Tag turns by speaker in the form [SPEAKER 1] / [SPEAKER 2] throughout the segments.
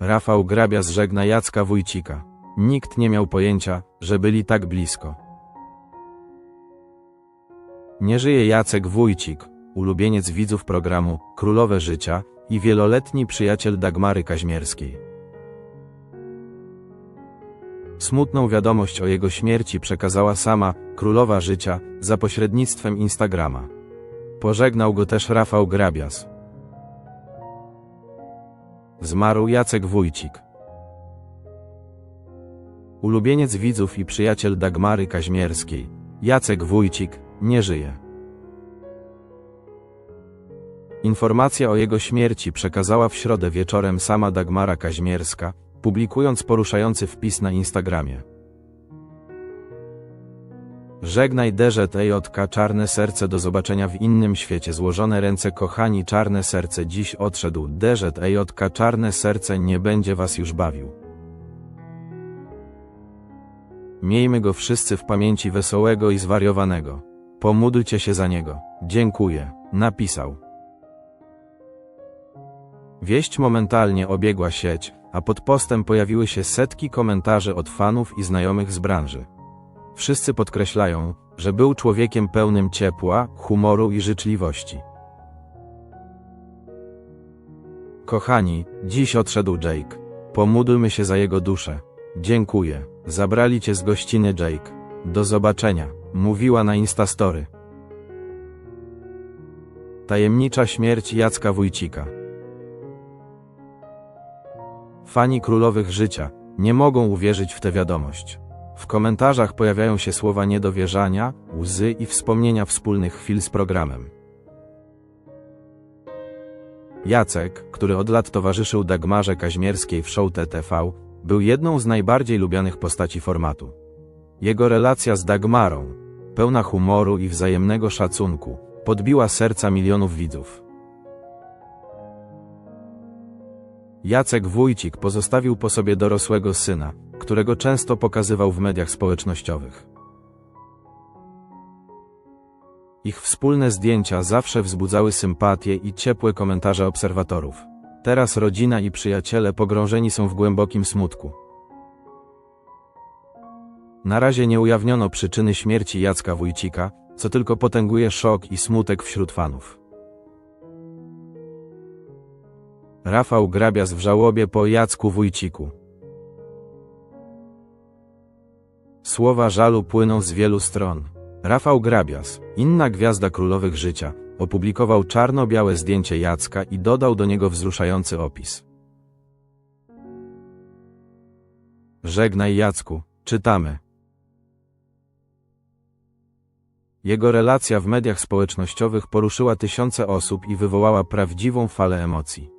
[SPEAKER 1] Rafał Grabias żegna Jacka Wójcika. Nikt nie miał pojęcia, że byli tak blisko. Nie żyje Jacek Wójcik, ulubieniec widzów programu Królowe Życia i wieloletni przyjaciel Dagmary Kaźmierskiej. Smutną wiadomość o jego śmierci przekazała sama Królowa Życia za pośrednictwem Instagrama. Pożegnał go też Rafał Grabias. Zmarł Jacek Wójcik. Ulubieniec widzów i przyjaciel Dagmary Kaźmierskiej, Jacek Wójcik, nie żyje. Informacja o jego śmierci przekazała w środę wieczorem sama Dagmara Kaźmierska, publikując poruszający wpis na Instagramie. Żegnaj DZEJK Czarne Serce do zobaczenia w innym świecie złożone ręce kochani Czarne Serce dziś odszedł DZEJK Czarne Serce nie będzie was już bawił. Miejmy go wszyscy w pamięci wesołego i zwariowanego. Pomódlcie się za niego. Dziękuję, napisał. Wieść momentalnie obiegła sieć, a pod postem pojawiły się setki komentarzy od fanów i znajomych z branży. Wszyscy podkreślają, że był człowiekiem pełnym ciepła, humoru i życzliwości. Kochani, dziś odszedł Jake. Pomódlmy się za jego duszę. Dziękuję. Zabrali cię z gościny Jake. Do zobaczenia, mówiła na Instastory. Tajemnicza śmierć Jacka Wójcika. Fani królowych życia nie mogą uwierzyć w tę wiadomość. W komentarzach pojawiają się słowa niedowierzania, łzy i wspomnienia wspólnych chwil z programem. Jacek, który od lat towarzyszył Dagmarze Kaźmierskiej w show TTV, był jedną z najbardziej lubianych postaci formatu. Jego relacja z Dagmarą, pełna humoru i wzajemnego szacunku, podbiła serca milionów widzów. Jacek Wójcik pozostawił po sobie dorosłego syna, którego często pokazywał w mediach społecznościowych. Ich wspólne zdjęcia zawsze wzbudzały sympatię i ciepłe komentarze obserwatorów. Teraz rodzina i przyjaciele pogrążeni są w głębokim smutku. Na razie nie ujawniono przyczyny śmierci Jacka Wójcika, co tylko potęguje szok i smutek wśród fanów. Rafał Grabias w żałobie po Jacku Wójciku. Słowa żalu płyną z wielu stron. Rafał Grabias, inna gwiazda królowych życia, opublikował czarno-białe zdjęcie Jacka i dodał do niego wzruszający opis. Żegnaj Jacku, czytamy. Jego relacja w mediach społecznościowych poruszyła tysiące osób i wywołała prawdziwą falę emocji.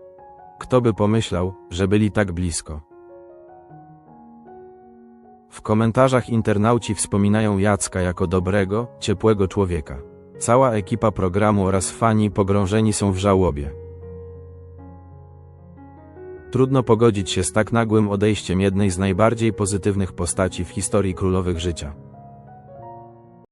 [SPEAKER 1] Kto by pomyślał, że byli tak blisko? W komentarzach internauci wspominają Jacka jako dobrego, ciepłego człowieka. Cała ekipa programu oraz fani pogrążeni są w żałobie. Trudno pogodzić się z tak nagłym odejściem jednej z najbardziej pozytywnych postaci w historii królowych życia.